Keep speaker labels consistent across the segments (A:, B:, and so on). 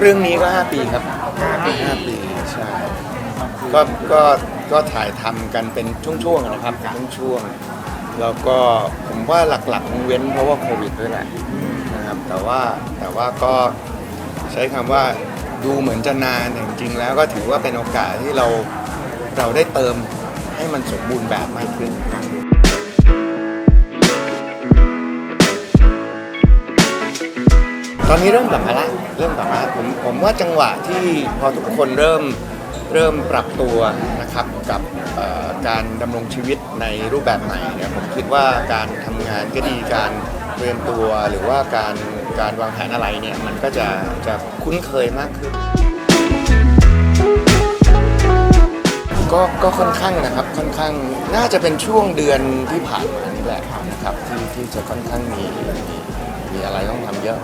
A: เรื่องนี้ก็ 5 ปีครับ5ปีใช่ก็ก็ก็ถ่ายทำกันเป็นช่วงๆนะครับช่วงๆแล้วก็ผมว่าหลักๆคงเว้นเพราะว่าโควิดด้วยแหละนะครับ แต่ว่าแต่ว่าก็ใช้คำว่าดูเหมือนจะนานแต่จริงๆแล้วก็ถือว่าเป็นโอกาสที่เราเราได้เติมให้มันสมบูรณ์แบบมากขึ้น ตอนนี้เริ่มกลับมาละเริ่มกลับมาผมผมว่าจังหวะที่พอทุกคนเริ่มเริ่มปรับตัวนะครับกับการดำรงชีวิตในรูปแบบใหม่เนี่ยผมคิดว่าการทำงานก็ดีการเตรียมตัวหรือว่าการการวางแผนอะไรเนี่ยมันก็จะจะคุ้นเคยมากขึ้นก็ก็ค่อนข้างนะครับค่อนข้างน่าจะเป็นช่วงเดือนที่ผ่านมานี่แหละนะครับที่ที่จะค่อนข้างมีมีอะไรต้องทำเยอะ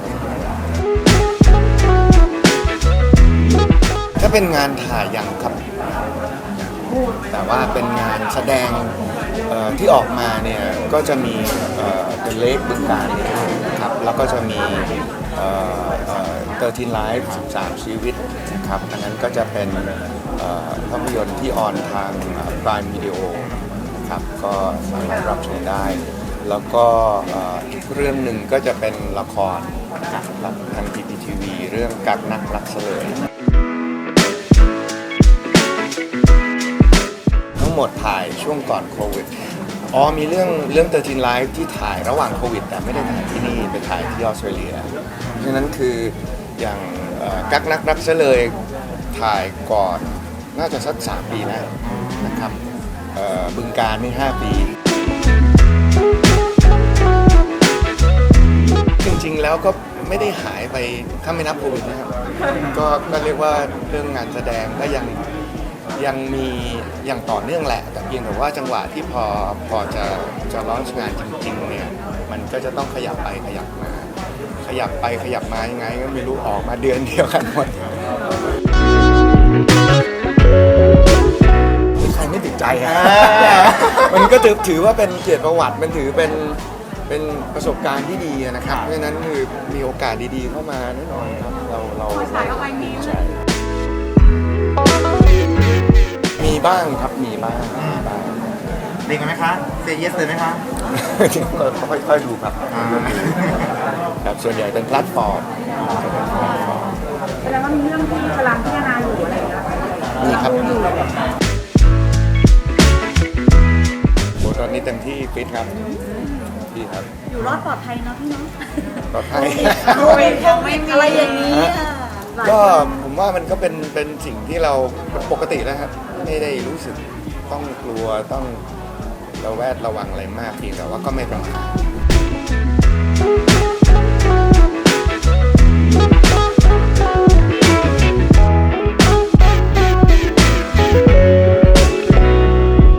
A: ถ้าเป็นงานถ่ายยังครับ แต่ว่าเป็นงานแสดงที่ออกมาเนี่ยก็จะมีเป็นเลขบึงการนะครับแล้วก็จะมีเอ่อเอ่อ13 Live 13 ชีวิตนะครับอันนั้นก็จะเป็นภาพยนตร์ที่ออนทางพรายวิดีโอครับก็สามารถรับชมได้ แล้วก็อีกเรื่องหนึ่งก็จะเป็นละคร ครับทาง PPTV เรื่องกักนักรักเสลย ทั้งหมดถ่ายช่วงก่อนโควิด อ๋อมีเรื่องเรื่อง13 Live ที่ถ่ายระหว่างโควิด แต่ไม่ได้ถ่ายที่นี่ไปถ่ายที่ออสเตรเลียฉะนั้นคืออย่างเอ่อกักนักรักซะเลยถ่ายก่อนน่าจะสักสามปีแล้วนะครับเอ่อบึงการนี่5ปีจริ ๆ แล้วก็ไม่ได้หายไปถ้าไม่นับโควิดนะครับก็ก็เรียกว่าเรื่องงานแสดงก็ยังยังมีอย่างต่อเนื่องแหละ แต่เพียงแต่ว่าจังหวะที่พอพอจะจะร้องงานจริงๆเนี่ยมันก็จะต้องขยับไปขยับมา ขยับไปขยับมายังไง ก็ไม่รู้ออกมาเดือนเดียวกันหมดใครไม่ติดใจฮะมันก็ถือถือว่าเป็นเกียรติประวัติมันถือเป็น เป็นประสบการณ์ที่ดีนะครับ เพราะฉะนั้นคือมีโอกาสดีๆเข้ามาแน่นอนครับ เราเรา
B: ฉายออกไปมี
A: ใช่มีบ้างครับมีบ้างมีบ้าง
C: ดีกันไหมคะเซเยสเลยไหมคะ
A: เราค่อยๆดูครับ
C: อ่า
A: ครับส่วนใหญ่เป็นแพลตฟอร์ม
B: แสดงว่ามีเรื่องที่กำลังพิจารณาอยู่อะไรอย่างเงี้ย
A: มีครับ
B: ดูอยู่
A: โหตอนนี้เต็มที่ฟิตครับ พี่ครับ
B: อยู่รอดปลอดภัยเนาะพี่เนาะ
A: ปลอดภัย
B: โควิดยังไม่มีอะไรอย่างนี้อะหลาย
A: ก็
B: คน
A: ผมว่ามันก็เป็นเป็นสิ่งที่เราปกตินะครับไม่ได้รู้สึกต้องกลัวต้องระแวดระวังอะไรมากเพียงแต่ว่าก็ไม่ประมาท